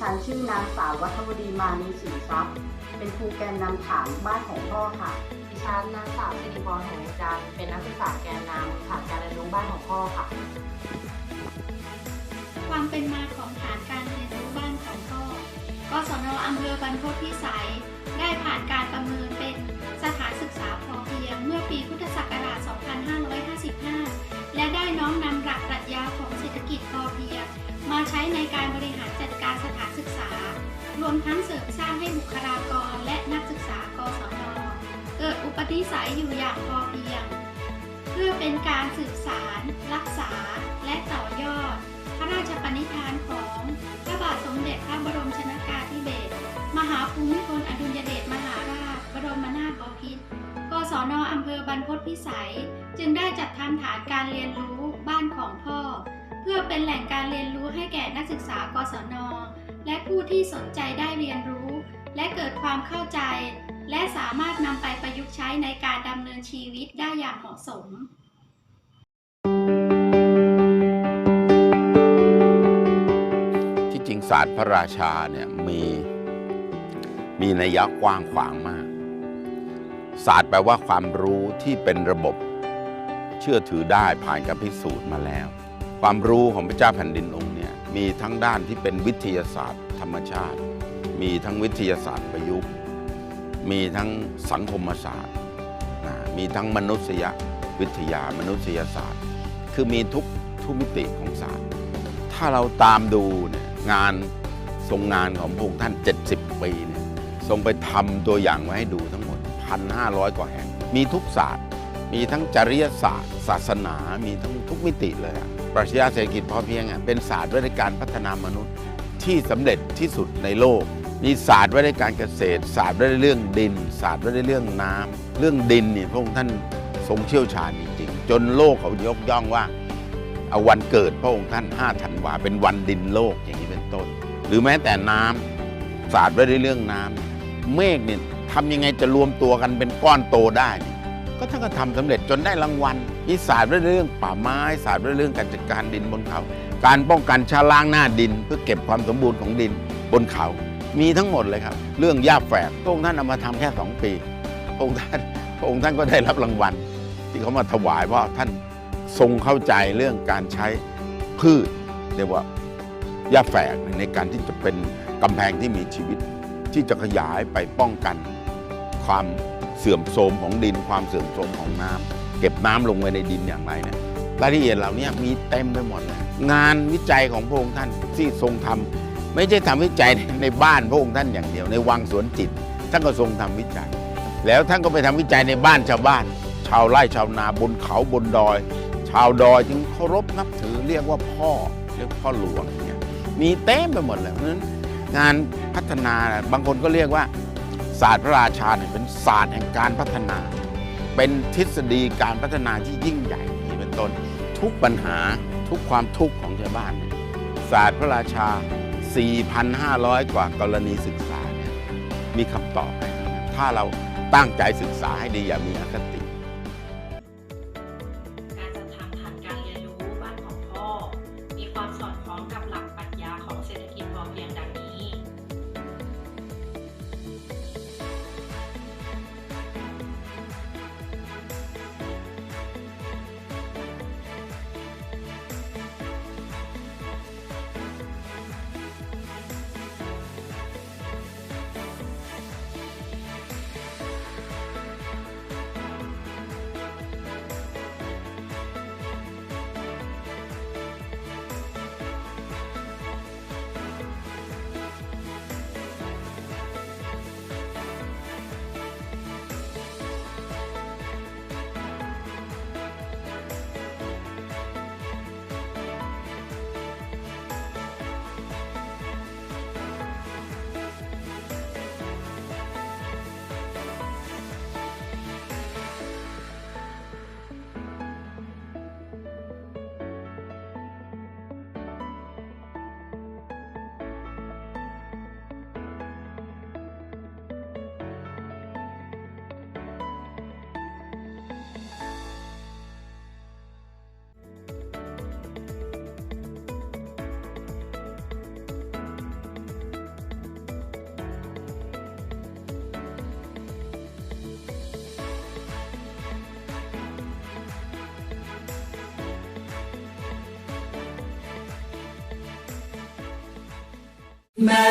ฉันชื่อนางสาววัฒวดีมานีสินทรัพย์ เป็นครูแกนนำฐานบ้านของพ่อค่ะ ดิฉันนางสาวสิริพรหงส์จันทร์เป็นนักศึกษาแกนนำฐานการเรียนรู้บ้านของพ่อค่ะ ความเป็นมาของฐานการเรียนรู้บ้านของพ่อกศนอำเภอบรรพตพิสัย ได้ผ่านการประเมินเป็น สร้างให้บุคลากรและนักศึกษากศนเกิดอุปนิสัยอยู่อย่างพอเพียง เพื่อเป็นการสืบสาร รักษา และต่อยอด พระราชปณิธานของพระบาทสมเด็จพระบรมชนกาธิเบศรมหาภูมิพลอดุลยเดชมหาราชบรมนาถบพิตรกศนอำเภอบรรพตพิสัย จึงได้จัดทำฐานการเรียนรู้บ้านของพ่อ เพื่อเป็นแหล่งการเรียนรู้ให้แก่นักศึกษากศน และผู้ที่สนใจได้เรียนรู้ และเกิดความเข้าใจ และสามารถนำไปประยุกต์ใช้ในการดำเนินชีวิตได้อย่างเหมาะสมที่จริงศาสตร์พระราชาเนี่ยมีมีนัยยะกว้างขวางมาก ศาสตร์แปลว่าความรู้ที่เป็นระบบเชื่อถือได้ผ่านการพิสูจน์มาแล้ว ความรู้ของพระเจ้าแผ่นดินองค์ มีทั้งด้านที่เป็นวิทยาศาสตร์ ธรรมชาติ มีทั้งวิทยาศาสตร์ประยุกต์ มีทั้งสังคมศาสตร์นะมีทั้งมนุษยวิทยามนุษยศาสตร์ คือมีทุกทุกมิติของศาสตร์ ถ้าเราตามดูเนี่ยงานทรงงานของพระองค์ท่าน 70 ปีเนี่ยทรงไปทำตัวอย่างไว้ให้ดูทั้งหมด 1,500 กว่าแห่ง มีทุกศาสตร์ มีทั้งจริยศาสตร์ ศาสนา มีทั้งทุกมิติเลยปรัชญาเศรษฐกิจพอเพียงเป็นศาสตร์ไว้ในการพัฒนามนุษย์ที่สำเร็จที่สุดในโลก มีศาสตร์ไว้ในการเกษตร ศาสตร์ไว้ในเรื่องดิน ศาสตร์ไว้ในเรื่องน้ำเรื่องดินเนี่ยพระองค์ท่านทรงเชี่ยวชาญจริงๆ จนโลกเขายกย่องว่าเอาวันเกิดพระองค์ท่าน5ธันวาเป็นวันดินโลกอย่างนี้เป็นต้น หรือแม้แต่น้ำศาสตร์ไว้ในเรื่องน้ำเมฆเนี่ยทำยังไงจะรวมตัวกันเป็นก้อนโตได้ ก็ท่านก็ทำสำเร็จจนได้รางวัลมีศาสตร์เรื่องป่าไม้ศาสตร์เรื่องการจัดการดินบนเขา การป้องกันชะล้างหน้าดิน เพื่อเก็บความสมบูรณ์ของดินบนเขา มีทั้งหมดเลยครับ เรื่องหญ้าแฝกพระองค์ท่านเอามาทำแค่สองปีพระองค์ท่านพระองค์ท่านก็ได้รับรางวัล ที่เขามาถวายเพราะท่านทรงเข้าใจเรื่องการใช้พืชเรียกว่าหญ้าแฝกในการที่จะเป็นกำแพงที่มีชีวิต ที่จะขยายไปป้องกันความ เสื่อมโทรมของดิน ความเสื่อมโทรมของน้ำเก็บน้ำลงไว้ในดินอย่างไรเนี่ยรายละเอียดเหล่านี้มีเต็มไปหมดเลยงานวิจัยของพระองค์ท่านที่ทรงทำไม่ใช่ทำวิจัยในบ้านพระองค์ท่านอย่างเดียว ในวังสวนจิตท่านก็ทรงทำวิจัย แล้วท่านก็ไปทำวิจัยในบ้านชาวบ้าน ชาวไร่ชาวนาบนเขาบนดอย ชาวดอยจึงเคารพนับถือเรียกว่าพ่อเรียกพ่อหลวงเนี่ยมีเต็มไปหมดเลยเพราะฉะนั้นงานพัฒนาบางคนก็เรียกว่า ศาสตร์พระราชาเนี่ยเป็นศาสตร์แห่งการพัฒนา เป็นทฤษฎีการพัฒนาที่ยิ่งใหญ่นี้เป็นต้น ทุกปัญหาทุกความทุกข์ของชาวบ้านเนี่ยศาสตร์พระราชา 4,500 กว่ากรณีศึกษาเนี่ยมีคำตอบให้ถ้าเราตั้งใจศึกษาให้ดีอย่ามีอคติ แม้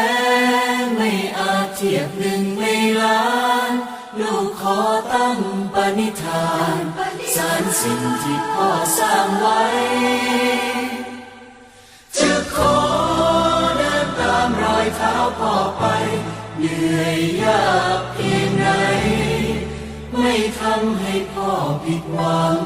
ไม่อาจเทียบหนึ่งในล้าน ลูกขอตั้งปณิธานสารสิ่งที่พ่อสร้างไว้ จะขอเดินตามรอยเท้าพ่อไป เหนื่อยยากเพียงไหนไม่ทำให้พ่อผิดหวัง